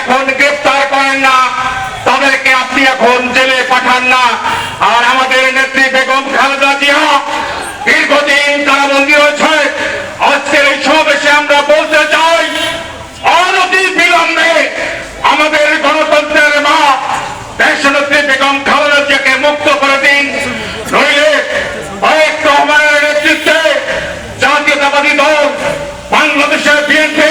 এখন গ্রেফতার করেন না, তাদেরকে আপনি এখন জেলে পাঠান না। আর আমাদের নেত্রী বেগম খালেদা জিয়া, দীর্ঘদিন তারা বন্দী হয়েছে। আজকের এই সমাবেশে আমরা বলতে চাই, অনতি বিলম্বে আমাদের গণতন্ত্রের মা দেশ বেগম খালেদা জিয়াকে মুক্ত করে দিন। নইলে অনেক রহমানের নেতৃত্বে জাতীয়তাবাদী দল বাংলাদেশের বিএনপি